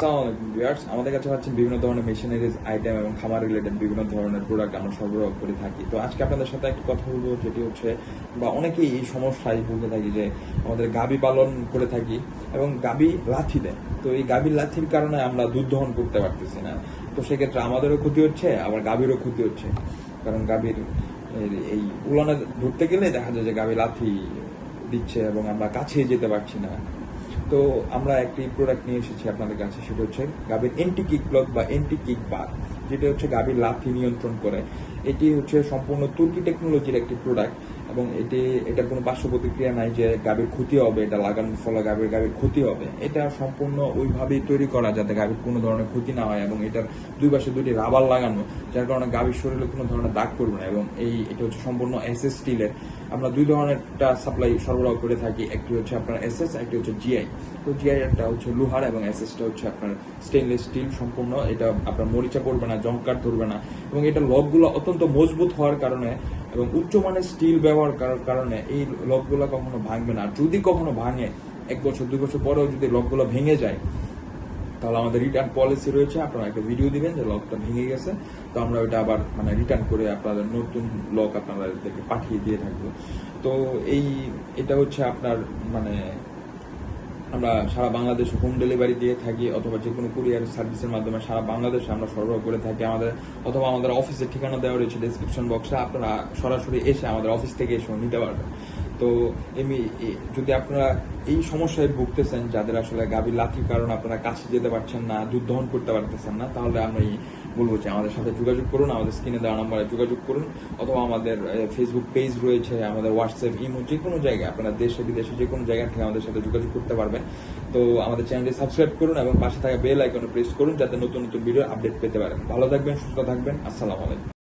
আসসালামাইকুম ভিউয়ার্স আমাদের কাছে পাচ্ছেন বিভিন্ন ধরনের মেশিনারিজ আইটেম এবং খামার রিলেটেড বিভিন্ন ধরনের প্রোডাক্ট আমরা সরবরাহ করে থাকি। তো আজকে আপনাদের সাথে একটি কথা বলব, যেটি হচ্ছে বা অনেকেই এই সমস্যায় ভুগে থাকি যে আমাদের গাবি পালন করে থাকি এবং গাবি লাথি দেয়। তো এই গাবির লাথির কারণে আমরা দুধ দহন করতে পারতেছি না। তো সেক্ষেত্রে আমাদেরও ক্ষতি হচ্ছে, আবার গাভীরও ক্ষতি হচ্ছে। কারণ গাভীর এই উলানে ধরতে গেলে দেখা যায় যে গাভী লাথি দিচ্ছে এবং আমরা কাছে যেতে পারছি না। তো আমরা একটি প্রোডাক্ট নিয়ে এসেছি আপনাদের কাছে, সেটা হচ্ছে গাভীর এন্টি কিক ব্লক বা এন্টি কিক বার যেটা হচ্ছে গাভীর লাথি নিয়ন্ত্রণ করে। এটি হচ্ছে সম্পূর্ণ তুর্কি টেকনোলজির একটি প্রোডাক্ট এবং এটি, এটার কোনো পার্শ্ব প্রতিক্রিয়া নাই যে গাভীর ক্ষতি হবে, এটা লাগানোর ফলে গাভীর গাভীর ক্ষতি হবে। এটা সম্পূর্ণ ওইভাবেই তৈরি করা যাতে গাভীর কোনো ধরনের ক্ষতি না হয় এবং এটার দুই পাশে দুটি রাবার লাগানো, যার কারণে গাভীর শরীরে কোনো ধরনের দাগ পড়বে না এবং এই, এটা হচ্ছে সম্পূর্ণ এসএস স্টিলের আমরা দুই ধরনেরটা সাপ্লাই সরবরাহ করে থাকি, একটি হচ্ছে আপনার এসএস একটি হচ্ছে জিআই তো জিআই একটা হচ্ছে লোহার এবং এসএসটা হচ্ছে আপনার স্টেনলেস স্টিল সম্পূর্ণ। এটা আপনার মরিচা পড়বে না জঙ্কার ধরবে না। এবং এটা লকগুলো অত্যন্ত মজবুত হওয়ার কারণে এবং উচ্চমানের স্টিল ব্যবহার করার কারণে এই লকগুলো কখনো ভাঙবে না। যদি কখনো ভাঙে, এক বছর, দুই বছর পরেও যদি লকগুলো ভেঙে যায়, তাহলে আমাদের রিটার্ন পলিসি রয়েছে। আপনারা একটা ভিডিও দিবেন যে লকটা ভেঙে গেছে। তো আমরা ওইটা আবার মানে রিটার্ন করে আপনাদের নতুন লক আপনাদেরকে পাঠিয়ে দিয়ে থাকব। তো এই, এটা হচ্ছে আপনার মানে আমরা সারা বাংলাদেশে হোম ডেলিভারি দিয়ে থাকি অথবা যে কোনো কুরিয়ার সার্ভিসের মাধ্যমে সারা বাংলাদেশে আমরা সরবরাহ করে থাকি। আমাদের অথবা আমাদের অফিসের ঠিকানা দেওয়া রয়েছে ডিসক্রিপশন বক্সে আপনারা সরাসরি এসে আমাদের অফিস থেকে এসে নিতে পারবেন। তো এমনি যদি আপনারা এই সমস্যায় ভুগতেছেন, যাদের আসলে গাভীর লাথির কারণে আপনারা কাছে যেতে পারছেন না দুধ দহন করতে পারতেছেন না, তাহলে আমি বলব যে আমাদের সাথে যোগাযোগ করুন, আমাদের স্ক্রিনে দেওয়া নাম্বারে যোগাযোগ করুন, অথবা আমাদের ফেসবুক পেজ রয়েছে, আমাদের হোয়াটসঅ্যাপ ইমো যে কোনো জায়গায়, আপনারা দেশে, বিদেশে যে কোনো জায়গা থেকে আমাদের সাথে যোগাযোগ করতে পারবেন। তো আমাদের চ্যানেলটি সাবস্ক্রাইব করুন এবং পাশে থাকা বেল আইকনে প্রেস করুন, যাতে নতুন নতুন ভিডিও আপডেট পেতে পারেন। ভালো থাকবেন, সুস্থ থাকবেন, আসসালামু আলাইকুম।